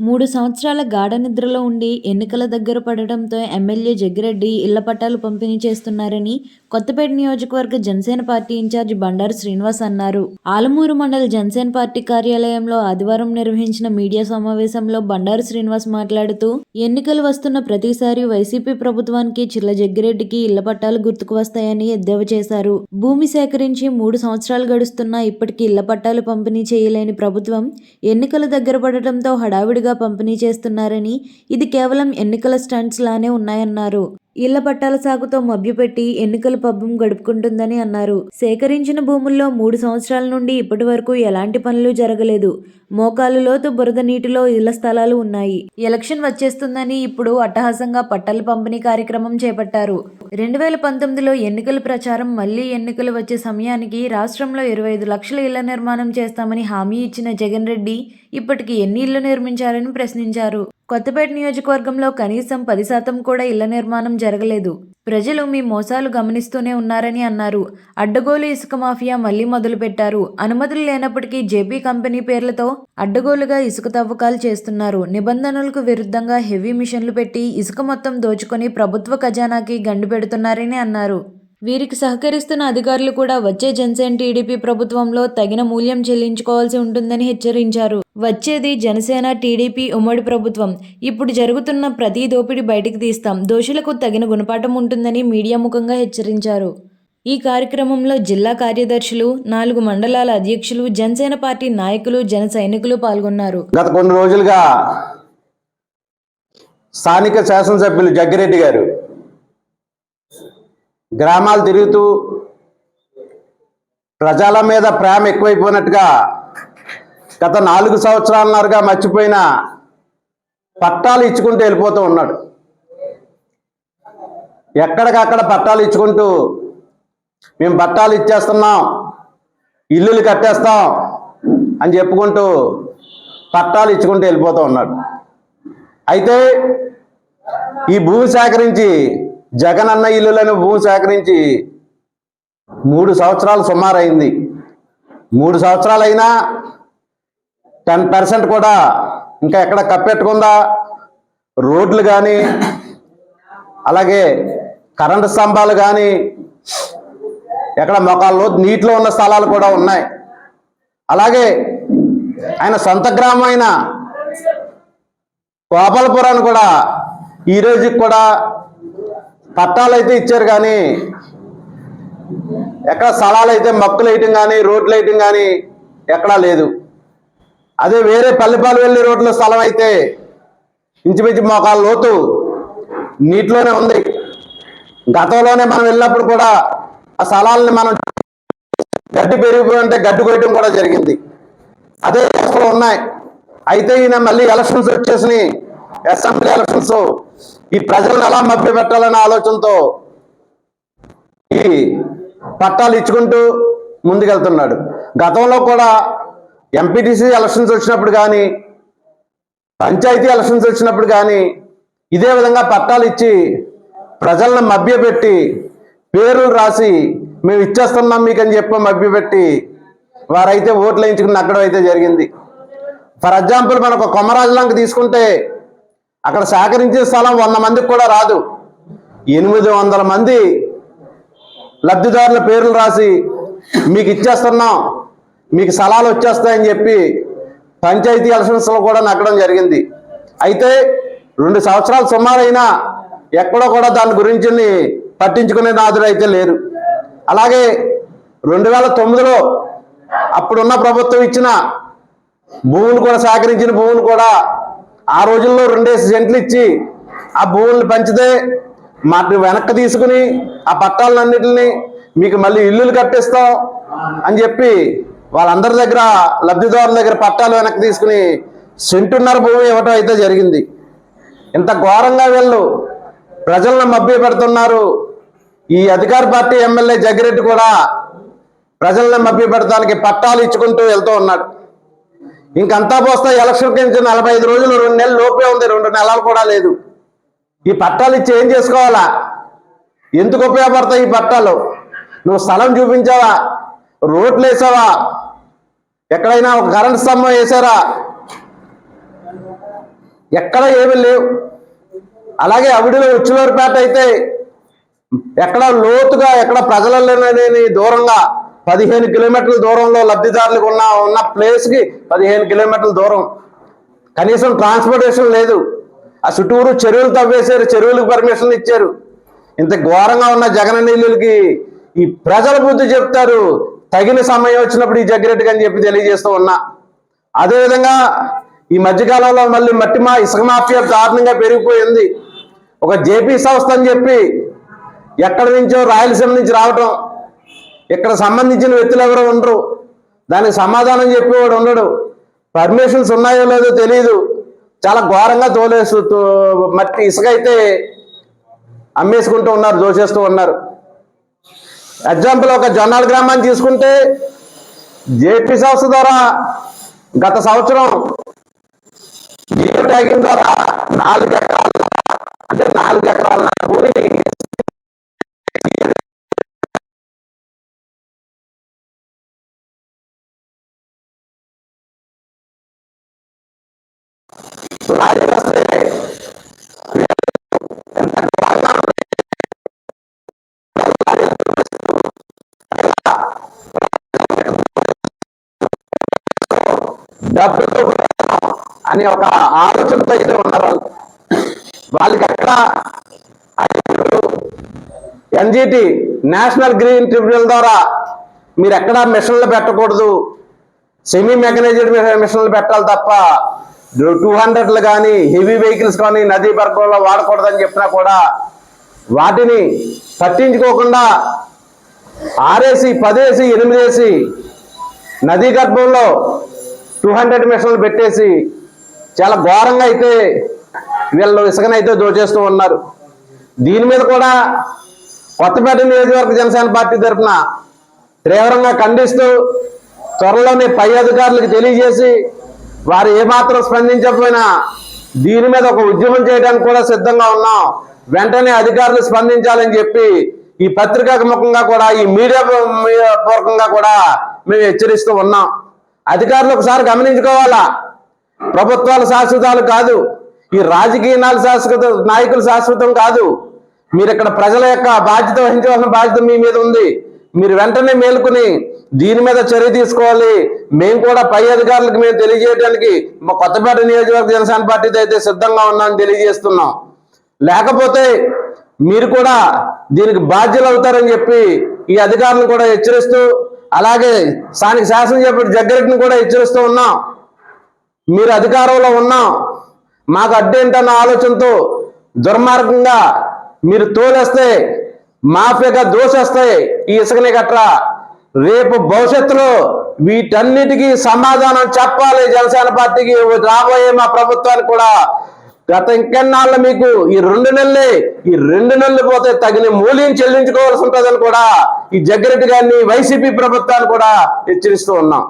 మూడు సంవత్సరాల గాఢ నిద్రలో ఉండి ఎన్నికల దగ్గర పడటంతో ఎమ్మెల్యే జగ్గిరెడ్డి ఇళ్ళ పట్టాలు పంపిణీ చేస్తున్నారని కొత్తపేట నియోజకవర్గ Janasena party in charge Bandaru Srinivas అన్నారు. ఆలమూరు మండల జనసేన పార్టీ కార్యాలయంలో ఆదివారం నిర్వహించిన మీడియా సమావేశంలో బండారు శ్రీనివాస్ మాట్లాడుతూ ఎన్నికలు వస్తున్న ప్రతిసారి వైసీపీ ప్రభుత్వానికి చిల్ల జగ్గిరెడ్డికి ఇళ్ళ పట్టాలు గుర్తుకు వస్తాయని ఎద్దేవా చేశారు. భూమి సేకరించి మూడు సంవత్సరాలు గడుస్తున్నా ఇప్పటికీ ఇళ్ళ పట్టాలు పంపిణీ చేయలేని ప్రభుత్వం ఎన్నికల దగ్గర పడటంతో హడావిడిగా పంపిణీ చేస్తున్నారని ఇది కేవలం ఎన్నికల స్టంట్స్ లానే ఉన్నాయన్నారు. ఇళ్ళ పట్టాల సాగుతో మభ్యపెట్టి ఎన్నికల పబ్బం గడుపుకుంటుందని అన్నారు. సేకరించిన భూముల్లో మూడు సంవత్సరాల నుండి ఇప్పటి వరకు ఎలాంటి పనులు జరగలేదు. మోకాలు లోతు బురద నీటిలో ఇళ్ళ స్థలాలు ఉన్నాయి. ఎలక్షన్ వచ్చేస్తుందని ఇప్పుడు అట్టహాసంగా పట్టాల పంపిణీ కార్యక్రమం చేపట్టారు. రెండు వేల పంతొమ్మిదిలో ఎన్నికల ప్రచారం మళ్ళీ ఎన్నికలు వచ్చే సమయానికి రాష్ట్రంలో ఇరవై ఐదు లక్షల ఇళ్ళ నిర్మాణం చేస్తామని హామీ ఇచ్చిన జగన్ రెడ్డి ఇప్పటికి ఎన్ని ఇళ్ళు నిర్మించారని ప్రశ్నించారు. కొత్తపేట నియోజకవర్గంలో కనీసం పది శాతం కూడా ఇళ్ళ నిర్మాణం జరగలేదు. ప్రజలు మీ మోసాలు గమనిస్తూనే ఉన్నారని అన్నారు. అడ్డగోలు ఇసుక మాఫియా మళ్ళీ మొదలుపెట్టారు. అనుమతులు లేనప్పటికీ జేపీ కంపెనీ పేర్లతో అడ్డగోలుగా ఇసుక తవ్వకాలు చేస్తున్నారు. నిబంధనలకు విరుద్ధంగా హెవీ మిషన్లు పెట్టి ఇసుక మొత్తం దోచుకొని ప్రభుత్వ ఖజానాకి గండి పెడుతున్నారని అన్నారు. వీరికి సహకరిస్తున్న అధికారులు కూడా వచ్చే జనసేన టీడీపీ ప్రభుత్వంలో తగిన మూల్యం చెల్లించుకోవాల్సి ఉంటుందని హెచ్చరించారు. వచ్చేది జనసేన టీడీపీ ఉమ్మడి ప్రభుత్వం. ఇప్పుడు జరుగుతున్న ప్రతి దోపిడీ బయటికి తీస్తాం. దోషులకు తగిన గుణపాఠం ఉంటుందని మీడియా ముఖంగా హెచ్చరించారు. ఈ కార్యక్రమంలో జిల్లా కార్యదర్శులు నాలుగు మండలాల అధ్యక్షులు జనసేన పార్టీ నాయకులు జన సైనికులు పాల్గొన్నారు. గత కొన్ని రోజులుగా స్థానిక శాసనసభ్యులు జగ్గిరెడ్డి గారు గ్రామాలు తిరుగుతూ ప్రజల మీద ప్రేమ ఎక్కువైపోయినట్టుగా గత నాలుగు సంవత్సరాలన్నరగా మర్చిపోయిన పట్టాలు ఇచ్చుకుంటూ వెళ్ళిపోతూ ఉన్నాడు. ఎక్కడికక్కడ పట్టాలు ఇచ్చుకుంటూ మేము పట్టాలు ఇచ్చేస్తున్నాం ఇల్లులు కట్టేస్తాం అని చెప్పుకుంటూ పట్టాలు ఇచ్చుకుంటూ వెళ్ళిపోతూ ఉన్నాడు. అయితే ఈ భూమి సేకరించి జగనన్న ఇల్లులను భూమి సేకరించి మూడు సంవత్సరాలు సుమారైంది. మూడు సంవత్సరాలైనా టెన్ పర్సెంట్ కూడా ఇంకా ఎక్కడ కప్పెట్టుకుందా? రోడ్లు కానీ అలాగే కరెంటు స్తంభాలు కానీ ఎక్కడ మొక్కల్లో నీటిలో ఉన్న స్థలాలు కూడా ఉన్నాయి. అలాగే ఆయన సొంత గ్రామం అయిన గోపాలపురాన్ని కూడా ఈ రోజుకి కూడా పట్టాలు అయితే ఇచ్చారు కానీ ఎక్కడ స్థలాలు అయితే మొక్కలు వేయటం కానీ రోడ్లు వేయటం కానీ ఎక్కడా లేదు. అదే వేరే పల్లెపాలు వెళ్ళే రోడ్ల స్థలం అయితే ఇంచుమించు మోకాలు లోతు నీటిలోనే ఉంది. గతంలోనే మనం వెళ్ళినప్పుడు కూడా ఆ స్థలాలని మనం గడ్డి పెరిగిపోయింటే గడ్డి కొయ్యడం కూడా జరిగింది. అదే అసలు ఉన్నాయి. అయితే ఈయన మళ్ళీ ఎలక్షన్స్ వచ్చేసినాయి. అసెంబ్లీ ఎలక్షన్స్ ఈ ప్రజలను ఎలా మభ్య పెట్టాలనే ఆలోచనతో ఈ పట్టాలు ఇచ్చుకుంటూ ముందుకెళ్తున్నాడు. గతంలో కూడా ఎంపీటీసీ ఎలక్షన్స్ వచ్చినప్పుడు కానీ పంచాయతీ ఎలక్షన్స్ వచ్చినప్పుడు కానీ ఇదే విధంగా పట్టాలు ఇచ్చి ప్రజలను మభ్యపెట్టి పేర్లు రాసి మేము ఇచ్చేస్తున్నాం మీకు అని చెప్పి మభ్యపెట్టి వారైతే ఓట్లు వేయించుకుని అక్కడ అయితే జరిగింది. ఫర్ ఎగ్జాంపుల్ మనకు కొమరాజులంక తీసుకుంటే అక్కడ సేకరించే స్థలం వంద మందికి కూడా రాదు. ఎనిమిది వందల మంది లబ్ధిదారుల పేర్లు రాసి మీకు ఇచ్చేస్తున్నాం మీకు స్థలాలు వచ్చేస్తాయని చెప్పి పంచాయతీ ఎలక్షన్స్లో కూడా నగ్గడం జరిగింది. అయితే రెండు సంవత్సరాలు సుమారైనా ఎక్కడో కూడా దాని గురించి పట్టించుకునే నాదుడు అయితే లేరు. అలాగే రెండు వేల తొమ్మిదిలో అప్పుడున్న ప్రభుత్వం ఇచ్చిన భూములు కూడా సేకరించిన భూములు కూడా ఆ రోజుల్లో రెండేసి సెంట్లు ఇచ్చి ఆ భూముల్ని పంచితే మాకు వెనక్కి తీసుకుని ఆ పట్టాలన్నింటిని మీకు మళ్ళీ ఇల్లులు కట్టిస్తాం అని చెప్పి వాళ్ళందరి దగ్గర లబ్ధిదారుల దగ్గర పట్టాలు వెనక్కి తీసుకుని సెంటున్నర భూమి ఇవ్వటం అయితే జరిగింది. ఇంత ఘోరంగా వీళ్ళు ప్రజలను మభ్య పెడుతున్నారు ఈ అధికార పార్టీ ఎమ్మెల్యే జగ్గిరెడ్డి కూడా ప్రజలను మభ్య పెడతానికి పట్టాలు ఇచ్చుకుంటూ వెళ్తూ ఉన్నాడు. ఇంకంతా పోస్తే ఎలక్షన్ కింద నలభై ఐదు రోజులు రెండు నెలలు లోపే ఉంది రెండు నెలలు కూడా లేదు. ఈ పట్టాలు ఇచ్చి ఏం చేసుకోవాలా? ఎందుకు ఉపయోగపడతాయి ఈ పట్టాలు? నువ్వు స్థలం చూపించావా? రోడ్లు వేసావా? ఎక్కడైనా ఒక కరెంట్ స్తంభం వేసారా? ఎక్కడ ఏమీ లేవు. అలాగే అవిడిలో ఉచ్చులూరుపేట అయితే ఎక్కడ లోతుగా ఎక్కడ ప్రజలలోని దూరంగా పదిహేను కిలోమీటర్ల దూరంలో లబ్ధిదారులకు ఉన్న ఉన్న ప్లేస్కి పదిహేను కిలోమీటర్ల దూరం. కనీసం ట్రాన్స్పోర్టేషన్ లేదు. ఆ చుట్టూరు చెరువులు తవ్వేశారు చెరువులకు పర్మిషన్లు ఇచ్చారు. ఇంత ఘోరంగా ఉన్న జగన ఈ ప్రజల బుద్ధి చెప్తారు. తగిన సమయం వచ్చినప్పుడు ఈ జగ్గిరెడ్డికి అని చెప్పి తెలియజేస్తూ ఉన్నా. అదేవిధంగా ఈ మధ్యకాలంలో మళ్ళీ మట్టి మా ఇసుక మాఫియా దారుణంగా పెరిగిపోయింది. ఒక జేపీ సంస్థ అని చెప్పి ఎక్కడి నుంచో రాయలసీమ నుంచి రావటం ఇక్కడ సంబంధించిన వ్యక్తులు ఎవరు ఉండరు. దానికి సమాధానం చెప్పేవాడు ఉండడు. పర్మిషన్స్ ఉన్నాయో లేదో తెలియదు చాలా ఘోరంగా తోలేస్తూ తో- మట్టి ఇసుక అయితే అమ్మేసుకుంటూ ఉన్నారు దోచేస్తూ ఉన్నారు. ఎగ్జాంపుల్ ఒక జొన్నాల గ్రామాన్ని తీసుకుంటే జేపీ సంస్థ ద్వారా గత సంవత్సరం జియో ట్యాగింగ్ ద్వారా నాలుగు ఎకరాల అంటే నాలుగు ఎకరాల భూమిని రాజేస్తే అని ఒక ఆలోచనతో అయితే ఉన్నారు వాళ్ళు. వాళ్ళకి ఎక్కడ ఎన్జిటి నేషనల్ గ్రీన్ ట్రిబ్యునల్ ద్వారా మీరు ఎక్కడ మిషన్లు పెట్టకూడదు? సెమీ మెకనైజ్డ్ మిషన్లు పెట్టాలి తప్ప టూ హండ్రెడ్లు కానీ హెవీ వెహికల్స్ కానీ నదీ మార్గంలో వాడకూడదని చెప్పినా కూడా వాటిని పట్టించుకోకుండా ఆరేసి పదేసి ఎనిమిదేసి నదీ గర్భంలో టూ హండ్రెడ్ మిషన్లు పెట్టేసి చాలా ఘోరంగా అయితే వీళ్ళు ఇసుకనైతే దోచేస్తూ ఉన్నారు. దీని మీద కూడా కొత్తపేట నియోజకవర్గ జనసేన పార్టీ తరఫున తీవ్రంగా ఖండిస్తూ త్వరలోనే పై అధికారులకు తెలియజేసి వారు ఏమాత్రం స్పందించకపోయినా దీని మీద ఒక ఉద్యమం చేయడానికి కూడా సిద్ధంగా ఉన్నాం. వెంటనే అధికారులు స్పందించాలని చెప్పి ఈ పత్రికాముఖంగా కూడా ఈ మీడియా పూర్వకంగా కూడా మేము హెచ్చరిస్తూ ఉన్నాం. అధికారులు ఒకసారి గమనించుకోవాలా? ప్రభుత్వాలు శాశ్వతాలు కాదు. ఈ రాజకీయ శాశ్వత నాయకులు శాశ్వతం కాదు. మీరు ఇక్కడ ప్రజల యొక్క బాధ్యత వహించవలసిన బాధ్యత మీ మీద ఉంది. మీరు వెంటనే మేలుకుని దీని మీద చర్య తీసుకోవాలి. మేము కూడా పై అధికారులకు మేము తెలియజేయడానికి మా కొత్తపేట నియోజకవర్గ జనసేన పార్టీతో అయితే సిద్ధంగా ఉన్నామని తెలియజేస్తున్నాం. లేకపోతే మీరు కూడా దీనికి బాధ్యులు అవుతారని చెప్పి ఈ అధికారులను కూడా హెచ్చరిస్తూ అలాగే స్థానిక శాసనసభ్యుడు జగ్గరెడ్డిని కూడా హెచ్చరిస్తూ ఉన్నాం. మీరు అధికారంలో ఉన్నాం. మాకు అడ్డేంటన్న ఆలోచనతో దుర్మార్గంగా మీరు తోలేస్తే మాఫియాగా దోషేస్తాయి. ఈ ఇసుకని గట్రా రేపు భవిష్యత్తులో వీటన్నిటికీ సమాధానం చెప్పాలి జనసేన పార్టీకి. రాబోయే మా ప్రభుత్వానికి కూడా గత ఇంకెన్నాళ్ళు మీకు ఈ రెండు నెలలే ఈ రెండు నెలలు పోతే తగిన మూల్యం చెల్లించుకోవాల్సి ఉంటుందని కూడా ఈ జగ్గిరెడ్డి గారిని వైసీపీ ప్రభుత్వాన్ని కూడా హెచ్చరిస్తూ ఉన్నాం.